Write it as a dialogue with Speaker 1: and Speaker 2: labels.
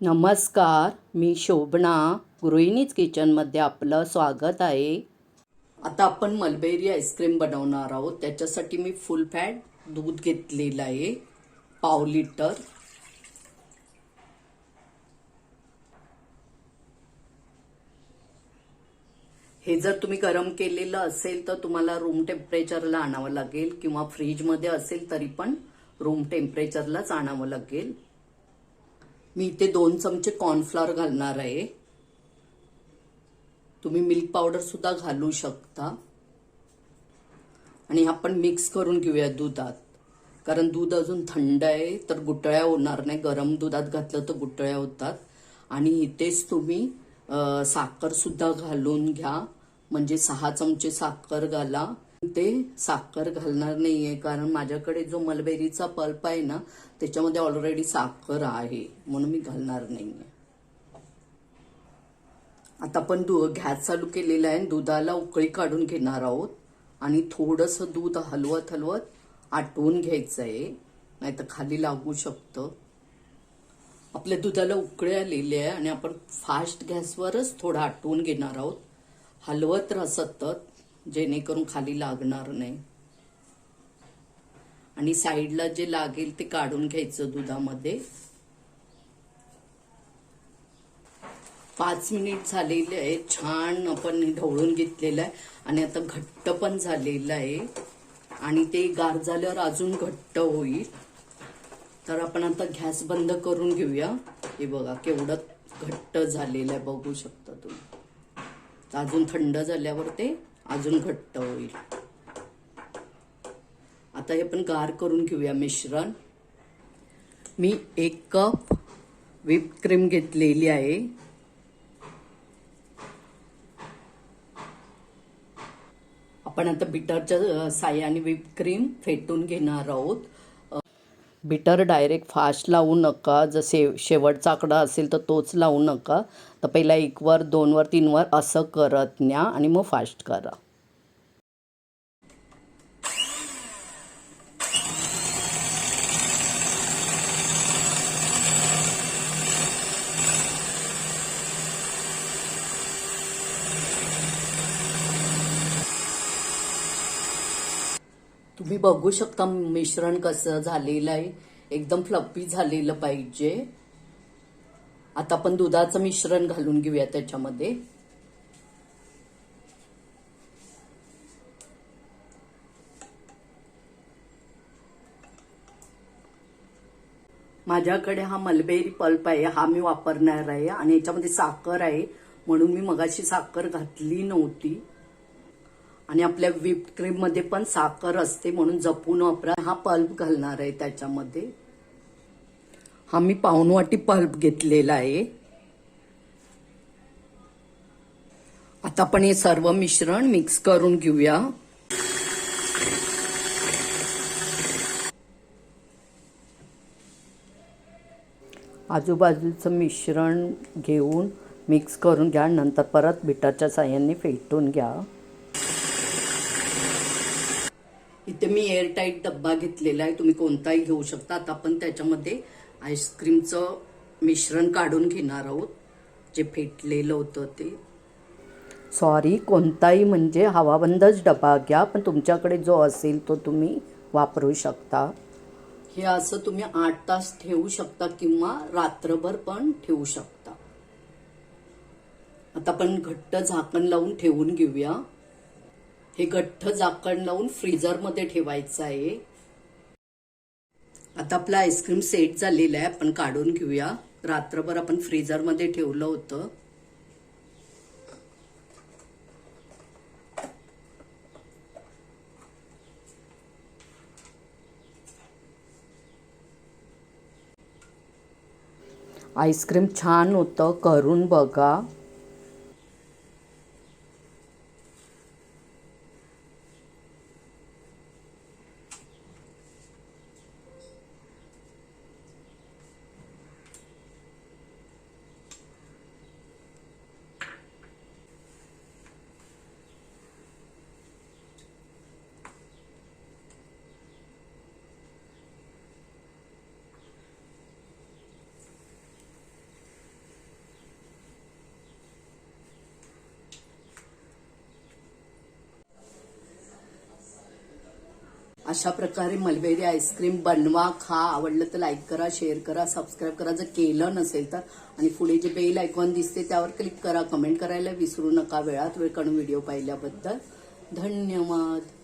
Speaker 1: नमस्कार मी शोभना. गृहिणीच किचनमध्ये आपलं स्वागत आहे. आता आपण मलबेरी आईस्क्रीम बनवणार आहोत. त्याच्यासाठी मी फुल फॅट दूध घेतलेलं आहे. पाव लिटर. हे जर तुम्ही गरम केलेलं असेल तर तुम्हाला रूम टेम्परेचरला आणावं लागेल किंवा फ्रीजमध्ये असेल तरी पण रूम टेम्परेचरलाच आणावं लागेल. मी इथे दोन चमचे कॉर्नफ्लॉवर घालणार आहे. तुम्ही मिल्क पावडर सुद्धा घालू शकता. आणि आपण मिक्स करून घेऊया दुधात. कारण दूध अजून थंड आहे तर गुटळ्या होणार नाही. गरम दुधात घातलं तर गुटळ्या होतात. आणि इथेच तुम्ही साखरसुद्धा घालून घ्या. म्हणजे सहा चमचे साखर घाला. ते साखर घालणार नाहीये कारण माझ्याकडे जो मलबेरीचा पल्प आहे ना त्याच्यामध्ये ऑलरेडी साखर आहे म्हणून मी घालणार नाहीये. आता आपण दू गॅस चालू केलेला आहे दुधाला उकळी काढून घेणार आहोत आणि थोडंसं दूध हलवत हलवत आटवून घ्यायचं आहे नाहीतर खाली लागू शकतं. आपल्या दुधाला उकळी आलेली आहे आणि आपण फास्ट गॅसवरच थोडं आटवून घेणार आहोत. हलवत राहा सतत जेणेकरून खाली लागणार नाही. आणि साईडला जे लागेल ते काढून घ्यायचं दुधामध्ये. पाच मिनिट झालेले आहे. छान आपण ढवळून घेतलेलं आहे. आणि आता घट्ट पण झालेलं आहे. आणि ते गार झाल्यावर अजून घट्ट होईल. तर आपण आता गॅस बंद करून घेऊया. हे बघा केवढं घट्ट झालेलं आहे. बघू शकता तुम्ही. अजून थंड झाल्यावर ते अजून घट्ट होईल. आता हे आपण गार करून घेऊया मिश्रण. मी एक कप व्हिप क्रीम घेतलेली आहे. आपण आता बिटरच्या साह्याने व्हिप क्रीम फेटून घेणार आहोत. बिटर डायरेक्ट फास्ट लावू नका. जर शे शेवटचा आकडा असेल तर तोच लावू नका. तर पहिला एकवर दोनवर तीनवर असं करत न्या आणि मग फास्ट करा. तुम्ही बघू शकता मिश्रण कसं झालेलं आहे. एकदम फ्लपी झालेलं पाहिजे. आता आपण दुधाचं मिश्रण घालून घेऊया त्याच्यामध्ये. माझ्याकडे हा मलबेरी पल्प आहे हा मी वापरणार आहे आणि याच्यामध्ये साखर आहे. म्हणून मी मगाशी साखर घातली नव्हती. आणि आपल्या व्हिप क्रीममध्ये पण साखर असते म्हणून जपून वापरा. हा पल्प घालणार आहे त्याच्यामध्ये. हा मी पाऊण पल्प घेतलेला आहे. आता आपण हे सर्व मिश्रण मिक्स करून घेऊया. आजूबाजूचं मिश्रण घेऊन मिक्स करून घ्या. नंतर परत बिटाच्या साह्याने फेटून घ्या. इथे मी एअरटाईट डब्बा घेतलेला आहे. तुम्ही कोणताही घेऊ शकता. आता आपण त्याच्यामध्ये आईस्क्रीमचं मिश्रण काढून घेणार आहोत. जे फेटलेलं होतं ते. सॉरी कोणताही म्हणजे हवाबंदच डबा घ्या. पण तुमच्याकडे जो असेल तो तुम्ही वापरू शकता. हे असं तुम्ही आठ तास ठेवू शकता किंवा रात्रभर पण ठेवू शकता. आता आपण घट्ट झाकण लावून ठेवून घेऊया. हे गठ्ठ झाकण लावून फ्रीजरमध्ये ठेवायचं आहे. आता आपलं आईस्क्रीम सेट झालेलं आहे आपण काढून घेऊया. रात्रभर आपण फ्रीजरमध्ये ठेवलं होतं. आईस्क्रीम छान होतं करून बघा. अशा प्रकारे मलबेरी आईस्क्रीम बनवा खा आवडलं तर लाईक करा शेअर करा सबस्क्राईब करा. जर केलं नसेल तर. आणि पुढे जे बेल आयकॉन दिसते त्यावर क्लिक करा. कमेंट करायला विसरू नका. वेळात वेळ काढून व्हिडिओ पाहिल्याबद्दल धन्यवाद.